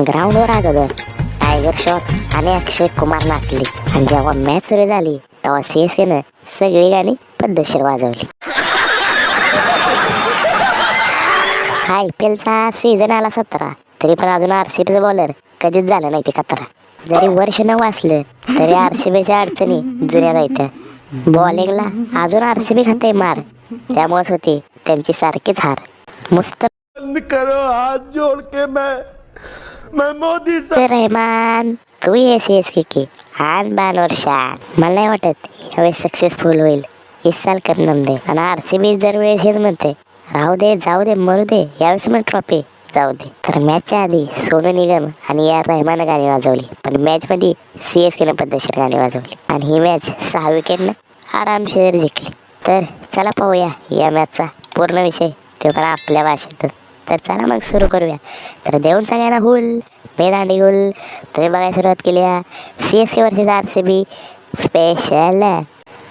ग्राउंडवर अगोदर टायगर श्रॉफ आणि अक्षय कुमार नाचले आणि जेव्हा मॅच सुरू झाली तेव्हा सी एस केनं सगळी गाणी पद्धतशीर वाजवली आय पी एलचा सीझन आला सतरा तरी पण अजून आर सी बीचं बॉलर कधीच झालं नाही ते खतरा जरी वर्ष न वाचलं तरी आर सी बीच्या अडचणी जुन्या जायच्या बॉलिंगला अजून आर सी बी खाते मार त्यामुळेच होती त्यांची सारखीच हार मस्त करो हात जोड़ के मैं रहमान तू येस एस की की आन बान और शान मला नाही वाटत यावेळेस सक्सेसफुल होईल. इस साल करणार दे. आणि आर सी बी जर वेळेस हेच म्हणते राहू दे जाऊ दे मरू दे यावेळेस म्हण ट्रॉफी जाऊ दे. तर मॅचच्या आधी सोनू निगम आणि या रहमानं गाणी वाजवली. पण मॅच मध्ये सी एस केनं पद्धतशीर गाणी वाजवली. आणि ही मॅच सहा विकेटनं आरामशीर जिंकली. तर चला पाहूया या मॅचचा पूर्ण विषय. तो पण आपल्या भाषेतून तर चला मग सुरू करूया. तर देऊन सगळ्यांना हुल बेदांडी हुल तुम्ही बघायला सुरुवात केली C S K versus R C B special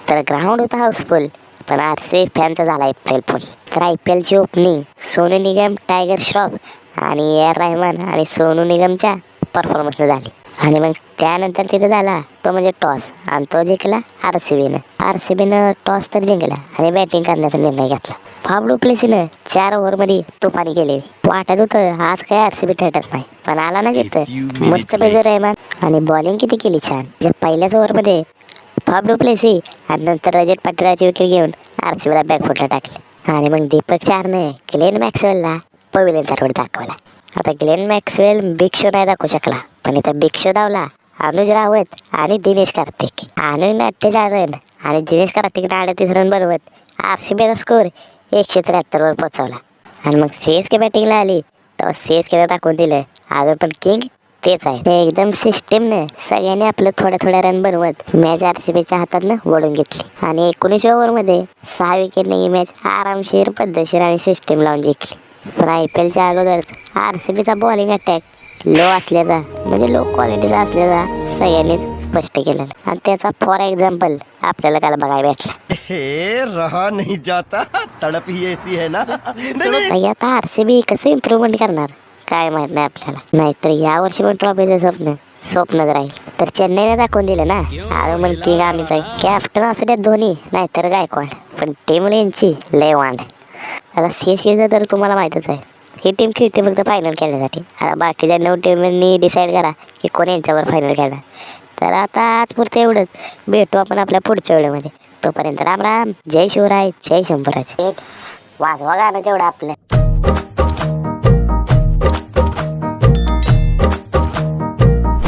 तर ग्राउंड होता हाऊसफुल पण आर सी बी फॅनचा झाला आय पी एल फुल तर आय पी एलची ओपनिंग सोनू निगम टायगर श्रॉफ आणि ए आर रहमान आणि सोनू निगमच्या परफॉर्मन्सनं झाली. आणि मग त्यानंतर तिथे झाला तो म्हणजे टॉस. आणि तो जिंकला आर सी बीनं. आर सी बीनं टॉस तर जिंकला आणि बॅटिंग करण्याचा निर्णय घेतला. फाबडू प्लेसीनं चार ओव्हरमध्ये तुफानी केली. वाटत होतं आज काय आर सी बी थेटत नाही. पण आला ना तिथं. मस्त बेजर रहमान. आणि बॉलिंग किती केली छान. जे पहिल्याच ओव्हरमध्ये फाबडू प्लेसी आणि नंतर रजत पाटीलची विकेट घेऊन आर सी बीला बॅकफुटला टाकले. आणि मग दीपक चारने ग्लेन मॅक्सवेलला पविलियनचा रोड दाखवला. आता ग्लेन मॅक्सवेल बिग शो नाही दाखवू शकला पण इथं बिग शो धावला अनुज रावत आणि दिनेश कार्तिक. अनुज अठ्ठेचाळ रन आणि दिनेश कार्तिक अडतीस रन बनवत आर सी बीचा स्कोर एकशे त्र्याहत्तरवर पोहोचवला. आणि मग सी एस के बॅटिंगला आली तेव्हा सी एस केला दाखवून दिलं अजून पण किंग तेच आहे. ते एकदम सिस्टीमने सगळ्यांनी आपलं थोड्या थोड्या रन बनवत मॅच आर सी बीच्या हातातनं ओढून घेतली. आणि एकोणीस ओव्हरमध्ये सहा विकेटने ही मॅच आरामशीर पद्धतशीर आणि सिस्टीम लावून जिंकली. पण आय पी एलच्या अगोदरच आर सी बीचा बॉलिंग अटॅक लो असल्याचा म्हणजे लो क्वालिटीचा असल्याचा सगळ्यांनीच स्पष्ट केलेला आणि त्याचा फॉर एक्झाम्पल आपल्याला काल बघायला भेटला. हे रहा नहीं जाता तड़प ही ऐसी है ना? नहीं, आता आर सी बी कसं इम्प्रूव्हमेंट करणार? काय माहीत नाही आपल्याला. नाहीतर या वर्षी पण ट्रॉफीचं स्वप्न स्वप्नच राहील. तर चेन्नईने दाखवून दिलं ना? अजून पण किंग आम्हीच आहे. कॅप्टन असू द्या धोनी नाहीतर गायकवाड. पण टीम यांची लय वांड. आता सी एस केचं तर तुम्हाला माहीतच आहे. ही टीम खेळते फक्त फायनल खेळण्यासाठी. आता बाकीच्या नऊ टीमनी डिसाईड करा की कोण यांच्यावर फायनल खेळणार. तर आता आजपुरतं एवढंच. भेटू आपण आपल्या पुढच्या वेळेमध्ये. तोपर्यंत राम राम. जय शिवराय. जय शंभराज. वाजवा गाणं तेवढं आपलं.